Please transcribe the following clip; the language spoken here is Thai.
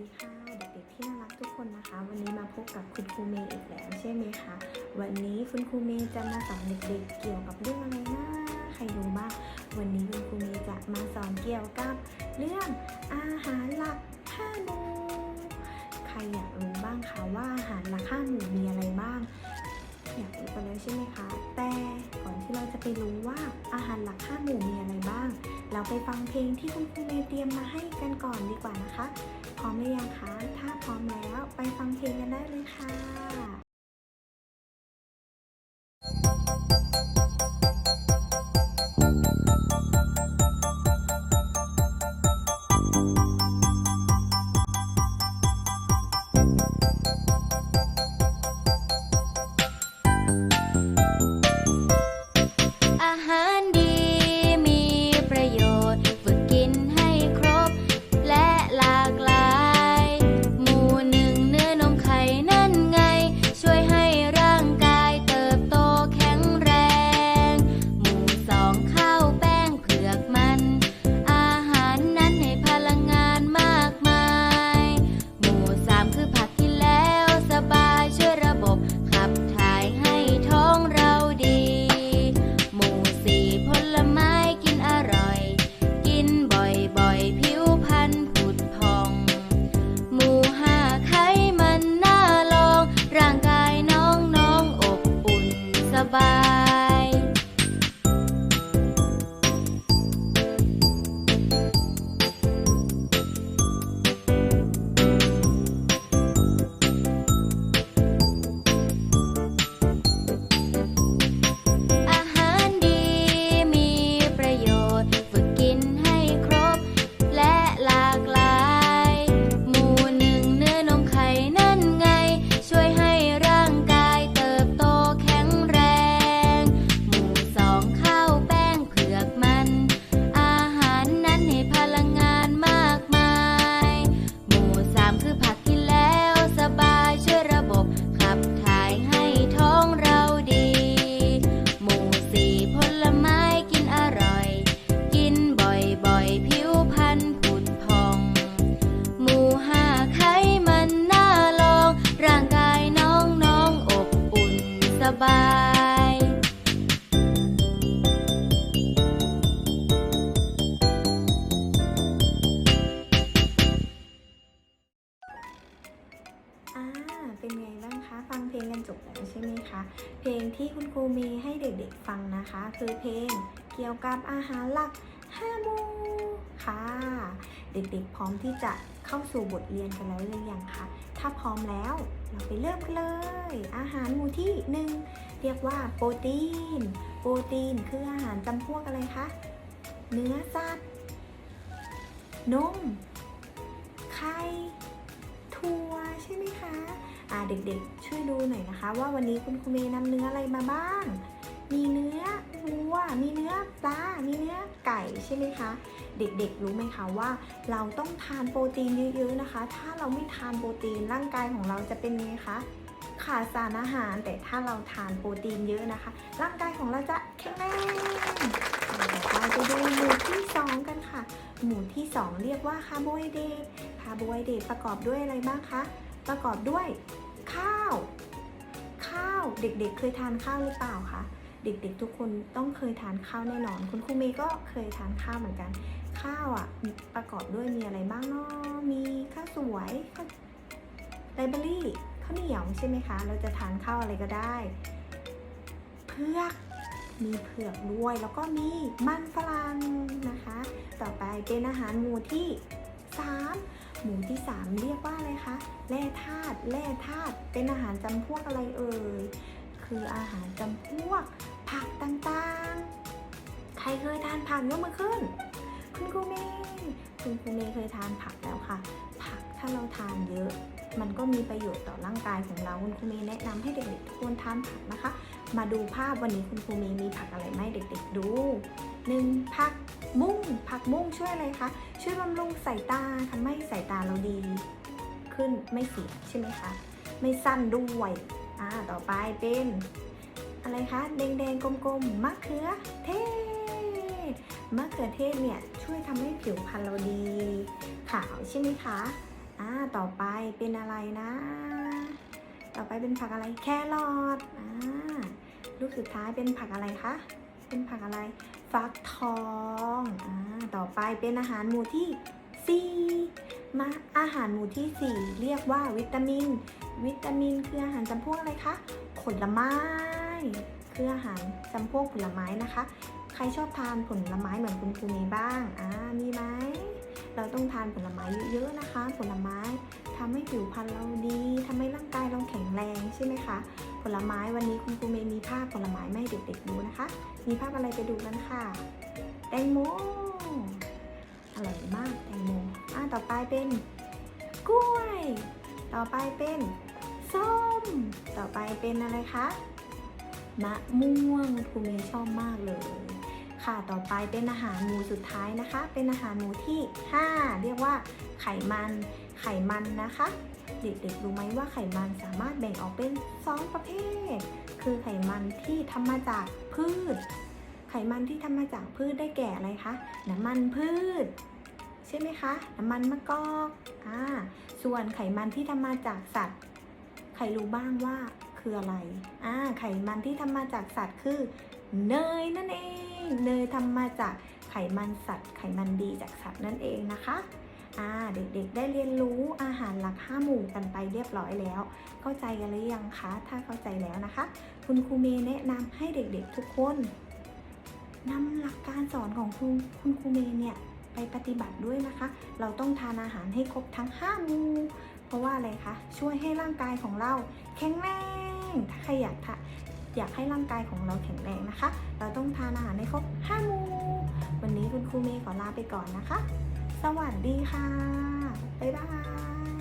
ดีค่ะเด็กๆที่น่ารักทุกคนนะคะ วันนี้มาพบกับคุณครูเมย์อีกแล้วใช่ไหมคะวันนี้คุณครูเมย์จะมาสอนเด็กๆเกี่ยวกับเรื่องอะไรนะใครรู้บ้างวันนี้คุณครูเมย์จะมาสอนเกี่ยวกับ เรื่องอาหารหลักห้าหมู่ใครอยากรู้บ้างคะว่าอาหารหลักห้าหมู่มีอะไรบ้างอยากรู้กันแล้วใช่ไหมคะแต่ก่อนที่เราจะไปรู้ว่าอาหารหลักห้าหมู่มีอะไรบ้าง เราไปฟังเพลงที่คุณครูเมย์เตรียมมาให้กันก่อนดีกว่านะคะ พร้อมหรือยังคะ ถ้าพร้อมแล้วไปฟังเพลงกันได้เลยค่ะ บายอาเป็นไงบ้างคะ ฟังเพลงกันจบแล้วใช่ไหมคะ เพลงที่คุณครูมีให้เด็กๆฟังนะคะ คือเพลงเกี่ยวกับอาหารหลักห้าหมู่ค่ะ เด็กๆพร้อมที่จะ เข้าสู่บทเรียนกันแล้วหรือยังคะ ถ้าพร้อมแล้วเราไปเริ่มกันเลย อาหารหมู่ที่หนึ่งเรียกว่าโปรตีน โปรตีนคืออาหารจำพวกอะไรคะ เนื้อสัตว์ นม ไข่ ถั่วใช่ไหมคะอ่าเด็กๆ ช่วยดูหน่อยนะคะ ว่าวันนี้คุณครูเมย์นำเนื้ออะไรมาบ้าง มีเนื้อวัว มีเนื้อปลา มีเนื้อไก่ใช่ไหมคะ เด็กๆรู้ไหมคะว่า เราต้องทานโปรตีนเยอะๆนะคะ ถ้าเราไม่ทานโปรตีนร่างกายของเราจะเป็นไงคะขาดสารอาหาร แต่ถ้าเราทานโปรตีนเยอะนะคะ ร่างกายของเราจะแข็งแรงอ่าต่อไปดูหมู่ที่สองกันค่ะ หมู่ที่สองเรียกว่าคาร์โบไฮเดรตคาร์โบไฮเดรตประกอบด้วยอะไรบ้างคะประกอบด้วยข้าว ข้าวเด็กๆ เคยทานข้าวหรือเปล่าคะ เด็กๆทุกคนต้องเคยทานข้าวแน่นอน คุณครูเมย์ก็เคยทานข้าวเหมือนกัน ข้าวอะประกอบด้วยมีอะไรบ้างเนาะมีข้าวสวยข้าวไรเบอรี่ข้าวเหนียวใช่ไหมคะ เราจะทานข้าวอะไรก็ได้เผือกมีเผือกด้วยแล้วก็มีมันฝรั่งนะคะ ต่อไปเป็นอาหารหมู่ที่ 3 หมู่ที่ 3 เรียกว่าอะไรคะแร่ธาตุแร่ธาตุเป็นอาหารจำพวกอะไรเอ่ยคืออาหารจำพวก ทานผักยกมือขึ้น คุณครูเมย์คุณครูเมย์เคยทานผักแล้วค่ะ ผักถ้าเราทานเยอะ มันก็มีประโยชน์ต่อร่างกายของเราคุณครูเมย์แนะนำให้เด็กๆทุกคนทานผักนะคะ มาดูภาพวันนี้คุณครูเมย์มีผักอะไรมาให้เด็ก ๆ ดูหนึ่งผักบุ้งผักบุ้งช่วยอะไรคะช่วยบำรุงสายตาทำให้สายตาเราดี ขึ้นไม่เสียใช่ไหมคะไม่สั้นด้วยอ่าต่อไปเป็น อะไรคะแดงๆกลมๆมะเขือเทศ มะเขือเทศเนี่ยช่วยทำให้ผิวพรรณเราดี ขาวใช่ไหมคะอ่าต่อไปเป็นอะไรนะ ต่อไปเป็นผักอะไรแครอทอ่าลูกสุดท้ายเป็นผักอะไรคะเป็นผักอะไร ฟักทองอ่าต่อไปเป็นอาหารหมู่ที่4มาอาหารหมู่ที่ 4 เรียกว่าวิตามิน วิตามินคืออาหารจำพวกอะไรคะผลไม้ คืออาหารจำพวกผลไม้นะคะ ใครชอบทานผลไม้เหมือนคุณครูมีบ้าง อ่า มีไหม เราต้องทานผลไม้เยอะๆนะคะ ผลไม้ทำให้ผิวพรรณเราดีทำให้ร่างกายเราแข็งแรงใช่ไหมคะ ผลไม้วันนี้คุณครูเมย์มีภาพผลไม้มาให้เด็กๆดูนะคะ มีภาพอะไรไปดูกันค่ะ แตงโม อร่อยมากแตงโม อ่า ต่อไปเป็นกล้วย ต่อไปเป็นส้ม ต่อไปเป็นอะไรคะมะม่วงครูเมย์ชอบมากเลย ค่ะ ต่อไปเป็นอาหารหมูสุดท้ายนะคะ เป็นอาหารหมูที่ 5 เรียกว่าไขมัน ไขมันนะคะ เด็กๆรู้ไหมว่าไขมันสามารถแบ่งออกเป็น 2 ประเภท คือไขมันที่ทำมาจากพืช ไขมันที่ทำมาจากพืชได้แก่อะไรคะ น้ำมันพืช ใช่ไหมคะ น้ำมันมะกอกอ่าส่วนไขมันที่ทำมาจากสัตว์ ใครรู้บ้างว่าคืออะไรอ่าไขมันที่ทำมาจากสัตว์คือ เนยนั่นเอง เนยทำมาจากไขมันสัตว์ ไขมันดีจากสัตว์นั่นเองนะคะอ่าเด็กๆ ได้เรียนรู้อาหารหลักห้าหมู่กันไปเรียบร้อยแล้ว เข้าใจกันหรือยังคะ ถ้าเข้าใจแล้วนะคะ คุณครูเมย์แนะนำให้เด็กๆทุกคนนำหลักการสอนของคุณคุณครูเมย์เนี่ยไปปฏิบัติด้วยนะคะ เราต้องทานอาหารให้ครบทั้งห้าหมู่ เพราะว่าอะไรคะ ช่วยให้ร่างกายของเราแข็งแรง ถ้าใครอยากทะ อยากให้ร่างกายของเราแข็งแรงนะคะ เราต้องทานอาหารให้ครบ5หมู่วันนี้คุณครูเมย์ขอลาไปก่อนนะคะ สวัสดีค่ะ บ๊ายบาย